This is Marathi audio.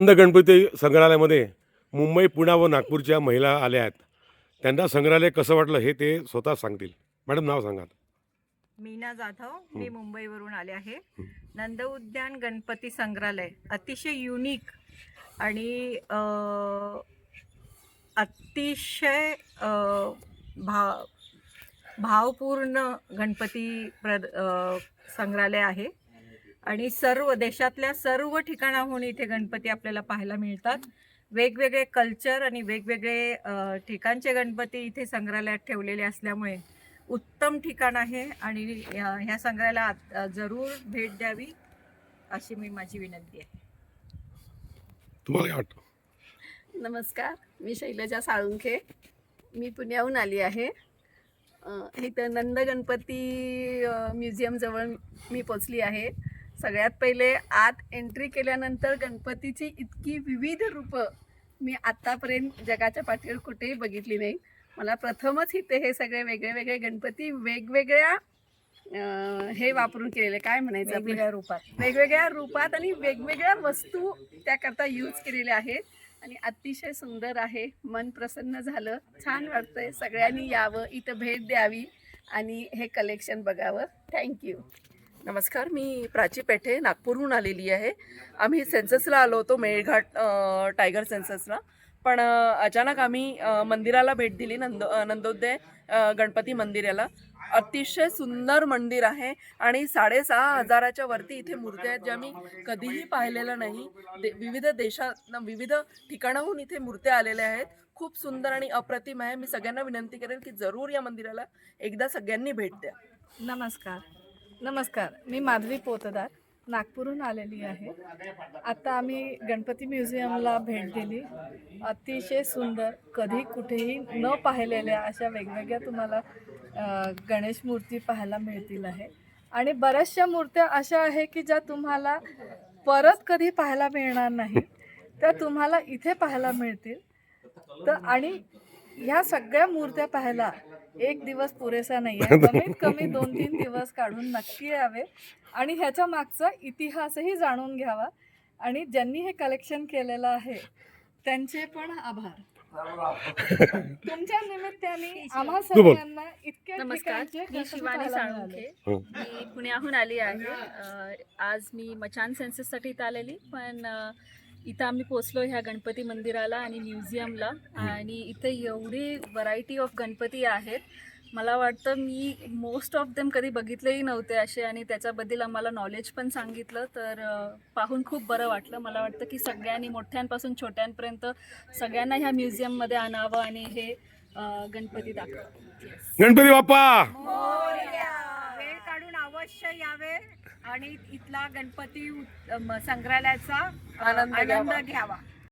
आनंद गणपती संग्रहालयामध्ये मुंबई पुणे व नागपूरच्या महिला आल्या आहेत. त्यांना संग्रहालय कसं वाटलं हे ते स्वतः सांगतील. मॅडम नाव सांगा. मीना जाधव मी मुंबईवरून आले आहे. नंद उद्यान गणपती संग्रहालय अतिशय युनिक आणि अतिशय भा भावपूर्ण गणपती प्र संग्रहालय आहे. आणि सर्व देशातल्या सर्व ठिकाणाहून इथे गणपती आपल्याला पाहायला मिळतात. वेगवेगळे कल्चर आणि वेगवेगळे ठिकाणचे गणपती इथे संग्रहालयात ठेवलेले असल्यामुळे उत्तम ठिकाण आहे आणि या- ह्या संग्रहालयाला आत- जरूर भेट द्यावी अशी मी माझी विनंती आहे. तुम्हाला नमस्कार मी शैलजा साळुंखे. मी पुण्याहून आली आहे. इथं नंद गणपती म्युझियमजवळ मी पोचली आहे. सगळ्यात पहिले आत एंट्री केल्यानंतर गणपतीची इतकी विविध रूपं मी आत्तापर्यंत जगाच्या पाठीवर कुठेही बघितली नाही. मला प्रथमच इथे हे सगळे वेगळे वेगळे गणपती वेगवेगळ्या हे वापरून केलेले. काय म्हणायचं? वेगवेगळ्या रूपात. वेगवेगळ्या रूपात आणि वेगवेगळ्या वस्तू त्याकरता यूज केलेल्या आहेत. आणि अतिशय सुंदर आहे. मन प्रसन्न झालं. छान वाटतंय. सगळ्यांनी यावं. इथं भेट द्यावी. आणि हे कलेक्शन बघावं. थँक्यू नमस्कार मी प्राची पेठे नागपूरहून आलेली आहे. आम्ही सेन्ससला आलो होतो मेळघाट टायगर सेन्ससला. पण अचानक आम्ही मंदिराला भेट दिली नंद नंदोदय गणपती मंदिराला. अतिशय सुंदर मंदिर आहे आणि साडेसहा हजाराच्या वरती इथे मूर्त्या आहेत ज्या मी कधीही पाहिलेल्या नाही. दे विविध देशात विविध ठिकाणाहून इथे मूर्त्या आलेल्या आहेत. खूप सुंदर आणि अप्रतिम आहे. मी सगळ्यांना विनंती करेन की जरूर या मंदिराला एकदा सगळ्यांनी भेट द्या. नमस्कार. नमस्कार मी माधवी पोतदार नागपूरहून आलेली आहे. आता आम्ही गणपती म्युझियमला भेट दिली. अतिशय सुंदर कधी कुठेही न पाहिलेल्या अशा वेगवेगळ्या तुम्हाला गणेश मूर्ती पाहायला मिळतील आहे. आणि बऱ्याचशा मूर्त्या अशा आहे की ज्या तुम्हाला परत कधी पाहायला मिळणार नाही त्या तुम्हाला इथे पाहायला मिळतील. तर आणि ह्या सगळ्या मूर्त्या पाहायला एक दिवस पुरेसा नाही आहे कमीत कमी दोन तीन दिवस काढून नक्की यावे. आणि ह्याच्या मागचा इतिहासही जाणून घ्यावा. आणि ज्यांनी हे कलेक्शन केलेलं आहे त्यांचे पण आभार. तुमच्या निमित्ताने आम्हा. सगळ्यांना इतक्या नमस्कार. मी शिवानी. साळुंखे. हो. मी पुण्याहून आली आहे. आज मी मचान सेन्सससाठी इथं आलेली पण इथं आम्ही पोचलो ह्या गणपती मंदिराला आणि म्युझियमला. आणि इथं एवढी व्हरायटी ऑफ गणपती आहेत. मला वाटतं मी मोस्ट ऑफ देम कधी बघितलेही नव्हते असे आणि त्याच्याबद्दल आम्हाला नॉलेज पण सांगितलं. तर पाहून खूप बरं वाटलं. मला वाटतं की सगळ्यांनी मोठ्यांपासून छोट्यांपर्यंत सगळ्यांना ह्या म्युझियममध्ये आणावं आणि हे गणपती दाखवावं. गणपती बाप्पा! अवश्य यावे आणि इथला गणपती संग्रहालयाचा. आनंद घ्यावा